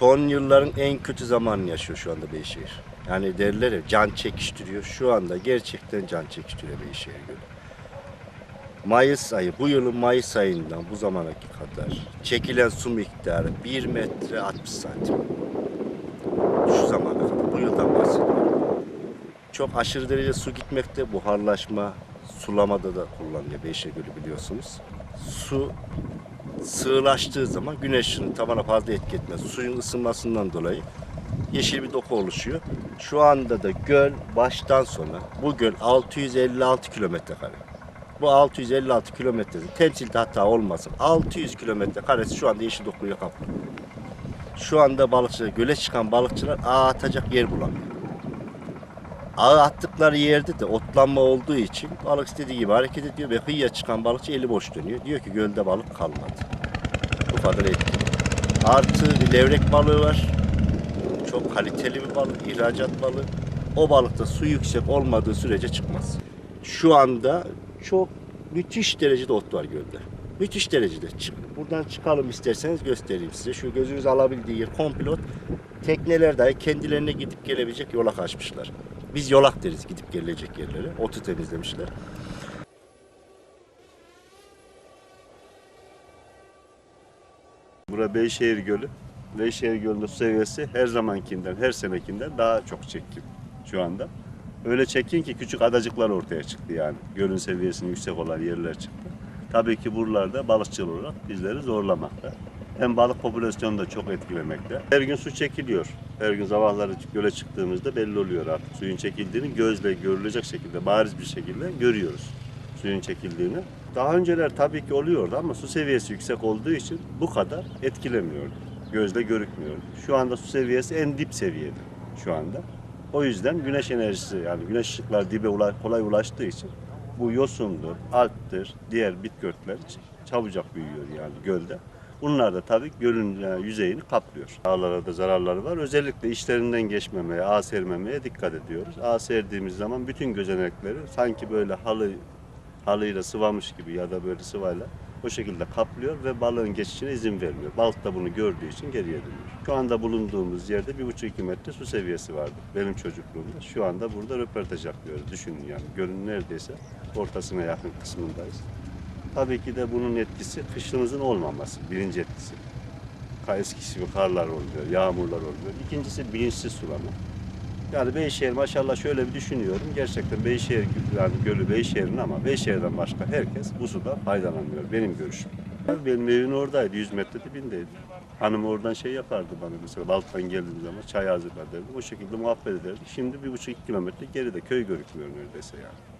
Son yılların en kötü zamanını yaşıyor şu anda Beyşehir. Yani derler ya can çekiştiriyor. Şu anda gerçekten can çekiştiriyor Beyşehir Gölü. Mayıs ayı, bu yılın Mayıs ayından bu zamana kadar çekilen su miktarı 1 metre 60 santim. Şu zamana kadar, bu yıldan bahsediyorum. Çok aşırı derece su gitmekte, buharlaşma, sulamada da kullanılıyor Beyşehir Gölü biliyorsunuz. Su sığlaştığı zaman güneş ışını tabana fazla etki etmez. Suyun ısınmasından dolayı yeşil bir doku oluşuyor. Şu anda da göl baştan sona bu göl 656 kilometre kare. Bu 656 kilometrede temsilde hata olmasın. 600 kilometre karesi şu anda yeşil dokuya kaplı. Şu anda balıkçılar, göle çıkan balıkçılar ağ atacak yer bulamıyor. Ağı attıkları yerde de otlanma olduğu için balık istediği gibi hareket ediyor ve kıyıya çıkan balıkçı eli boş dönüyor. Diyor ki gölde balık kalmadı. Bu kadar etkili. Artı bir levrek balığı var. Çok kaliteli bir balık, ihracat balığı. O balıkta su yüksek olmadığı sürece çıkmaz. Şu anda çok müthiş derecede ot var gölde. Müthiş derecede. Buradan çıkalım isterseniz göstereyim size. Şu gözünüz alabildiği yer komple. Tekneler dahi kendilerine gidip gelebilecek yolak açmışlar. Biz yolak deriz gidip gelecek yerlere. Otu temizlemişler. Bura Beyşehir Gölü. Beyşehir Gölü'nün seviyesi her zamankinden, her senekinden daha çok çekin şu anda. Öyle çekin ki küçük adacıklar ortaya çıktı yani. Gölün seviyesinin yüksek olan yerler çıktı. Tabii ki buralarda balıkçı olarak bizleri zorlamakta. Hem balık popülasyonu da çok etkilemekte. Her gün su çekiliyor. Her gün sabahları göle çıktığımızda belli oluyor artık. Suyun çekildiğini gözle görülecek şekilde, bariz bir şekilde görüyoruz suyun çekildiğini. Daha önceler tabii ki oluyordu ama su seviyesi yüksek olduğu için bu kadar etkilemiyordu. Gözle görükmüyordu. Şu anda su seviyesi en dip seviyede şu anda. O yüzden güneş enerjisi yani güneş ışıkları dibe kolay ulaştığı için bu yosundur, alptir, diğer ç- çabucak büyüyor yani gölde. Bunlar da tabii gölün e, yüzeyini kaplıyor. Ağlara da zararları var. Özellikle işlerinden geçmemeye, ağ sermemeye dikkat ediyoruz. Ağ serdiğimiz zaman bütün gözenekleri sanki böyle halı halıyla sıvamış gibi ya da böyle sıvayla o şekilde kaplıyor ve balığın geçişine izin vermiyor. Balık da bunu gördüğü için geriye dönüyor. Şu anda bulunduğumuz yerde 1,5-2 metre su seviyesi vardı benim çocukluğumda. Şu anda burada röportaj yapıyoruz. Düşünün yani gölün neredeyse ortasına yakın kısmındayız. Tabii ki de bunun etkisi kışımızın olmaması, birinci etkisi. Eskisi gibi karlar oluyor, yağmurlar oluyor. İkincisi bilinçsiz sulama. Yani Beyşehir maşallah şöyle bir düşünüyorum. Gerçekten Beyşehir yani gölü Beyşehir'in ama Beyşehir'den başka herkes bu suda faydalanmıyor. Benim görüşüm. Benim evim oradaydı. 100 metre dibindeydi. Hanım oradan şey yapardı bana mesela balıktan geldiğim zaman çay hazırlar derdi. O şekilde muhabbet ederdik. Şimdi bir buçuk iki kilometre geride köy görükmüyor neredeyse yani.